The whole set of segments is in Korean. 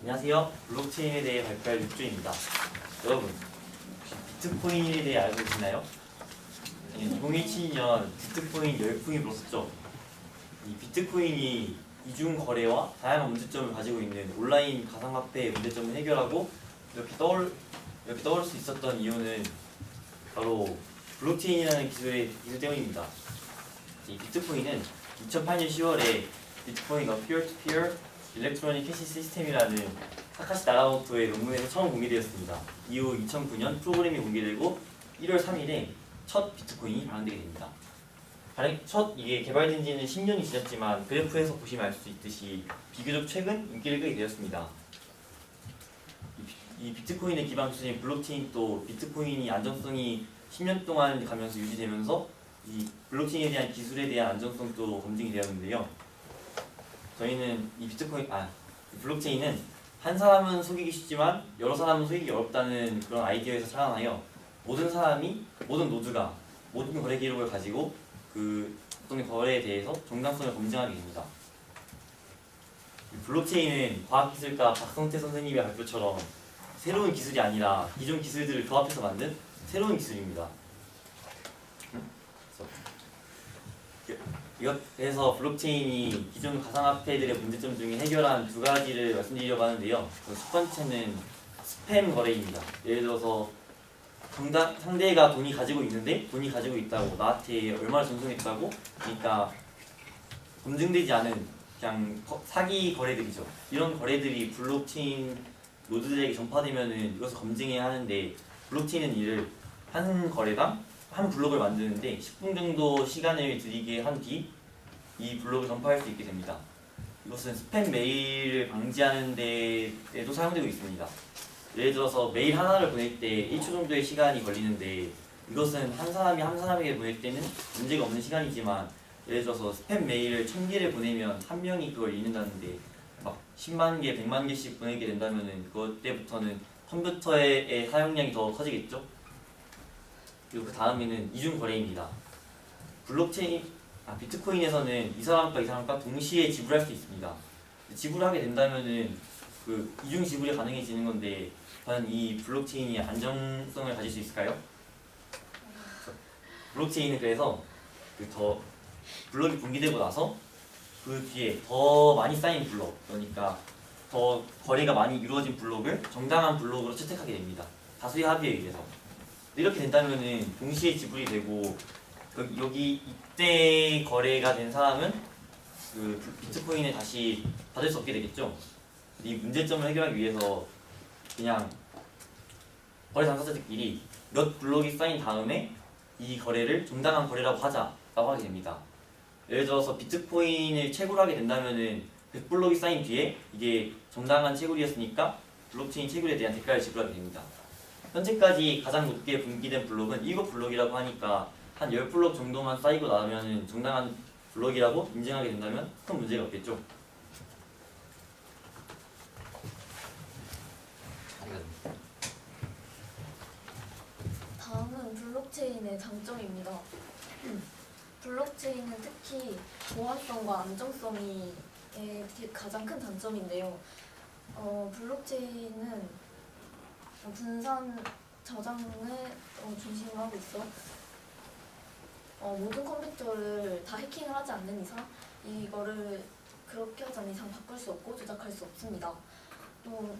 안녕하세요. 블록체인에 대해 발표할 육주입니다. 여러분, 혹시 비트코인에 대해 알고 계시나요? 2017년 비트코인 열풍이 불었었죠. 이 비트코인이 이중 거래와 다양한 문제점을 가지고 있는 온라인 가상화폐의 문제점을 해결하고 이렇게 떠올 이렇게 떠올 수 있었던 이유는 바로 블록체인이라는 기술의 기술 때문입니다. 이 비트코인은 2008년 10월에 비트코인과 피어-투피어 일렉트로닉 캐시 시스템이라는 사카시 나라모토의 논문에서 처음 공개되었습니다. 이후 2009년 프로그램이 공개되고 1월 3일에 첫 비트코인이 발행되게 됩니다. 발행 첫 이게 개발된 지는 10년이 지났지만 그래프에서 보시면 알 수 있듯이 비교적 최근 인기를 끄게 되었습니다. 이 비트코인의 기반 기술인 블록체인 또 비트코인이 안정성이 10년 동안 가면서 유지되면서 이 블록체인에 대한 기술에 대한 안정성도 검증이 되었는데요. 저희는 이 비트코인 아 블록체인은 한 사람은 속이기 쉽지만 여러 사람은 속이기 어렵다는 그런 아이디어에서 살아나요. 모든 사람이 모든 노드가 모든 거래 기록을 가지고 그 어떤 거래에 대해서 정당성을 검증하게 됩니다. 이 블록체인은 과학기술가 박성태 선생님의 발표처럼 새로운 기술이 아니라 기존 기술들을 조합해서 만든 새로운 기술입니다. 그래서 이것에서 블록체인이 기존 가상화폐들의 문제점 중에 해결한 두 가지를 말씀드리려고 하는데요. 그첫 번째는 스팸 거래입니다. 예를 들어서 정당, 상대가 돈이 가지고 있는데 돈이 가지고 있다고 나한테 얼마를 전송했다고 그러니까 검증되지 않은 그냥 거- 사기 거래들이죠. 이런 거래들이 블록체인 노드들에게 전파되면은 이것을 검증해야 하는데 블록체인은 이를 한 거래당 한 블록을 만드는데 10분 정도 시간을 들이게 한 뒤 이 블록을 전파할 수 있게 됩니다. 이것은 스팸 메일을 방지하는 데에도 사용되고 있습니다. 예를 들어서 메일 하나를 보낼 때 1초 정도의 시간이 걸리는데 이것은 한 사람이 한 사람에게 보낼 때는 문제가 없는 시간이지만 예를 들어서 스팸 메일을 1000개를 보내면 한 명이 그걸 읽는다는데 막 10만 개, 100만 개씩 보내게 된다면은 그때부터는 컴퓨터의 사용량이 더 커지겠죠? 그리고 그 다음에는 이중 거래입니다. 블록체인, 아, 비트코인에서는 이 사람과 이 사람과 동시에 지불할 수 있습니다. 지불하게 된다면은 그 이중 지불이 가능해지는 건데 과연 이 블록체인이 안정성을 가질 수 있을까요? 블록체인은 그래서 그 더 블록이 분기되고 나서 그 뒤에 더 많이 쌓인 블록 그러니까 더 거래가 많이 이루어진 블록을 정당한 블록으로 채택하게 됩니다. 다수의 합의에 의해서 이렇게 된다면은 동시에 지불이 되고 그 여기 이때 거래가 된 사람은 그 비트코인을 다시 받을 수 없게 되겠죠. 이 문제점을 해결하기 위해서 그냥 거래 당사자들끼리 몇 블록이 쌓인 다음에 이 거래를 정당한 거래라고 하자라고 하게 됩니다. 예를 들어서 비트코인을 채굴 하게 된다면은 100블록이 쌓인 뒤에 이게 정당한 채굴이었으니까 블록체인 채굴에 대한 대가를 지불하게 됩니다. 현재까지 가장 높게 분기된 블록은 7블록이라고 하니까 한 10블록 정도만 쌓이고 나면은 정당한 블록이라고 인증하게 된다면 큰 문제가 없겠죠. 다음은 블록체인의 장점입니다. 블록체인은 특히 보안성과 안정성이 에 가장 큰 단점인데요. 어, 블록체인은 분산 저장을 어, 중심으로 하고 있어. 어, 모든 컴퓨터를 다 해킹을 하지 않는 이상 이거를 그렇게 하지 않는 이상 바꿀 수 없고 조작할 수 없습니다. 또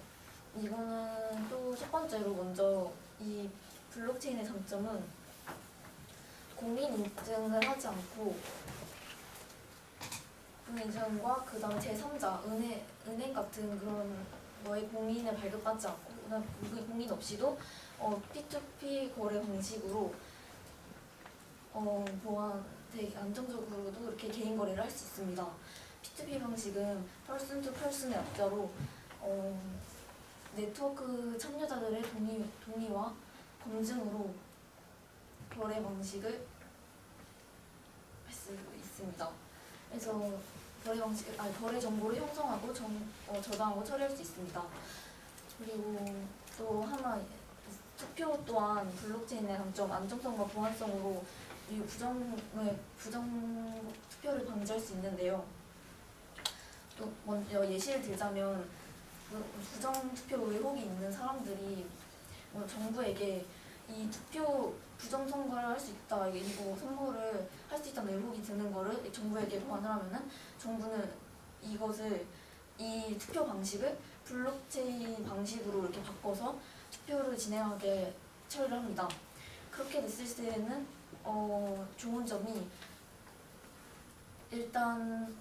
이거는 또 첫 번째로 먼저 이 블록체인의 장점은 공인 인증을 하지 않고 공인 인증과 그 다음에 제3자 은행, 은행 같은 그런 거에 공인을 발급받지 않고 그다음 그 공인 없이도 어, P2P 거래 방식으로 어, 보안 되게 안정적으로도 이렇게 개인 거래를 할 수 있습니다. P2P 방식은 펄슨 투 펄슨의 약자로 어, 네트워크 참여자들의 동의, 동의와 검증으로 거래 방식을 할 수 있습니다. 그래서 거래 방식, 아니 거래 정보를 형성하고 정, 어, 저장하고 처리할 수 있습니다. 그리고 또 하나 투표 또한 블록체인의 장점 안정성과 보안성으로 이 부정을 부정 투표를 방지할 수 있는데요. 또 먼저 예시를 들자면 부- 부정 투표 의혹이 있는 사람들이 뭐 정부에게 이 투표 부정 선거를 할 수 있다 이거 선거를 할 수 있다는 의혹이 드는 거를 정부에게 보완을 하면은 정부는 이것을 이 투표 방식을 블록체인 방식으로 이렇게 바꿔서 투표를 진행하게 처리를 합니다. 그렇게 됐을 때는 어, 좋은 점이 일단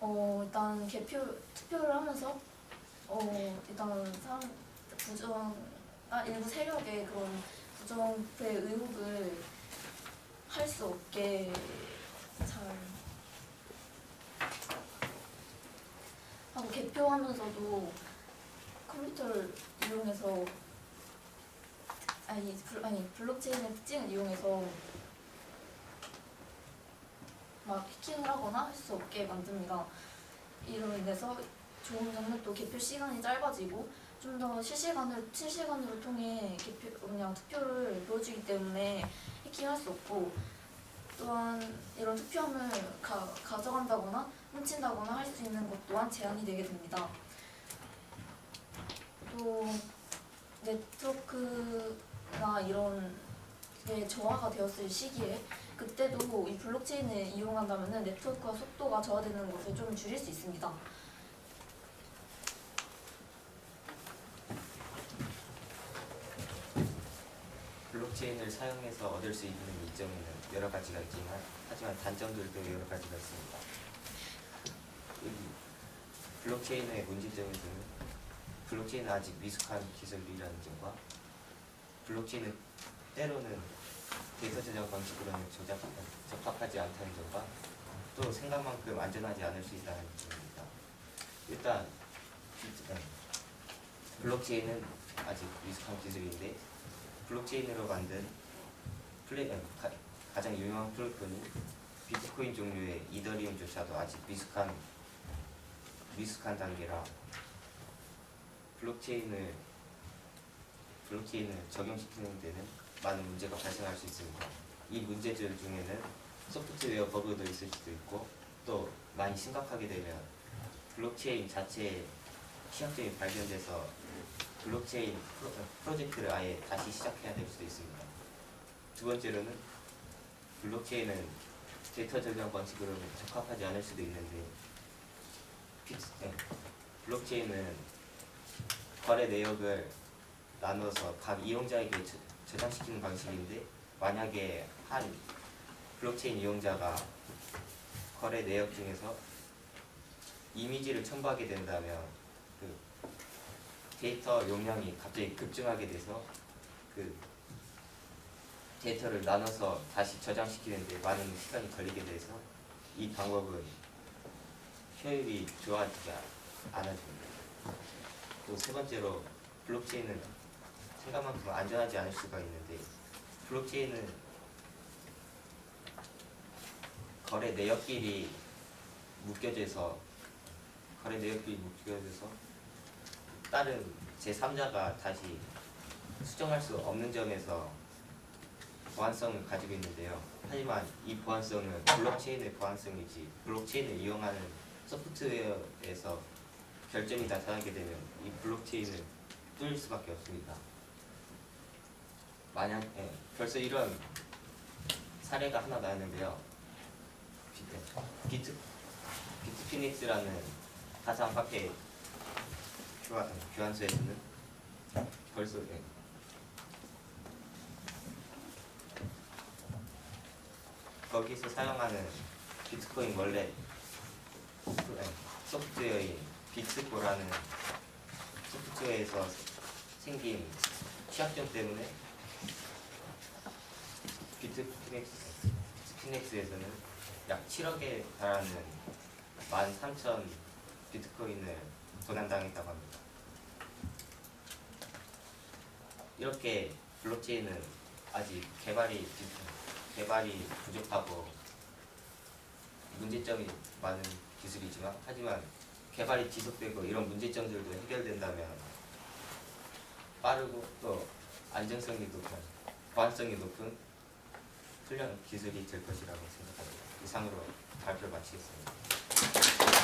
어 일단 개표 투표를 하면서 어 일단 사람 부정 아 일부 세력의 그런 부정부의 의혹을 할 수 없게 하고 개표하면서도 컴퓨터를 이용해서 아니 블, 아니 블록체인의 특징을 이용해서 막 해킹을 하거나 할 수 없게 만듭니다. 이로 인해서 좋은 점은 또 개표 시간이 짧아지고 좀 더 실시간으로 실시간으로 통해 개표 그냥 투표를 보여주기 때문에 해킹할 수 없고 또한 이런 투표함을 가, 가져간다거나 훔친다거나 할 수 있는 것 또한 제한이 되게 됩니다. 또 네트워크나 이런 게 저하가 되었을 시기에 그때도 이 블록체인을 이용한다면 네트워크와 속도가 저하되는 것을 좀 줄일 수 있습니다. 블록체인을 사용해서 얻을 수 있는 이점에는 여러 가지가 있지만 하지만 단점들도 여러 가지가 있습니다. 여기 블록체인의 문제점에서는 블록체인은 아직 미숙한 기술이라는 점과 블록체인은 때로는 데이터 저장 방식으로는 조작, 적합하지 않다는 점과 또 생각만큼 안전하지 않을 수 있다는 점입니다. 일단 네. 블록체인은 아직 미숙한 기술인데 블록체인으로 만든 플레, 아, 가, 가장 유명한 프로토콜이 비트코인 종류의 이더리움조차도 아직 미숙한 미숙한 단계라 블록체인을 블록체인을 적용시키는 데는 많은 문제가 발생할 수 있습니다. 이 문제들 중에는 소프트웨어 버그도 있을 수도 있고 또 많이 심각하게 되면 블록체인 자체에 취약점이 발견돼서 블록체인 프로, 프로젝트를 아예 다시 시작해야 될 수도 있습니다. 두 번째로는 블록체인은 데이터 저장 방식으로는 적합하지 않을 수도 있는데 비- 네, 블록체인은 거래 내역을 나눠서 각 이용자에게 저- 저장시키는 방식인데 만약에 한 블록체인 이용자가 거래 내역 중에서 이미지를 첨부하게 된다면 그 데이터 용량이 갑자기 급증하게 돼서 그 데이터를 나눠서 다시 저장시키는데 많은 시간이 걸리게 돼서 이 방법은 효율이 좋아지지 않아집니다. 또 세 번째로 블록체인은 생각만큼 안전하지 않을 수가 있는데 블록체인은 거래 내역끼리 묶여져서 거래 내역끼리 묶여져서 다른 제3자가 다시 수정할 수 없는 점에서 보안성을 가지고 있는데요. 하지만 이 보안성은 블록체인의 보안성이지 블록체인을 이용하는 소프트웨어에서 결점이 나타나게 되면 이 블록체인을 뚫릴 수밖에 없습니다. 만약 예, 벌써 이런 사례가 하나 나왔는데요. 비트, 비트 비트피닉스라는 가상화폐 교환, 교환소에서는 벌써 예, 거기서 사용하는 비트코인 원래 소- 예, 소프트웨어인 비트코라는 소프트웨어에서 생긴 취약점 때문에 비트피넥스 피넥스에서는 약 7억에 달하는 13,000 비트코인을 도난당했다고 합니다. 이렇게 블록체인은 아직 개발이 비- 개발이 부족하고 문제점이 많은 기술이지만 하지만 개발이 지속되고 이런 문제점들도 해결된다면 빠르고 또 안정성이 높은 보안성이 높은 훌륭한 기술이 될 것이라고 생각합니다. 이상으로 발표 마치겠습니다.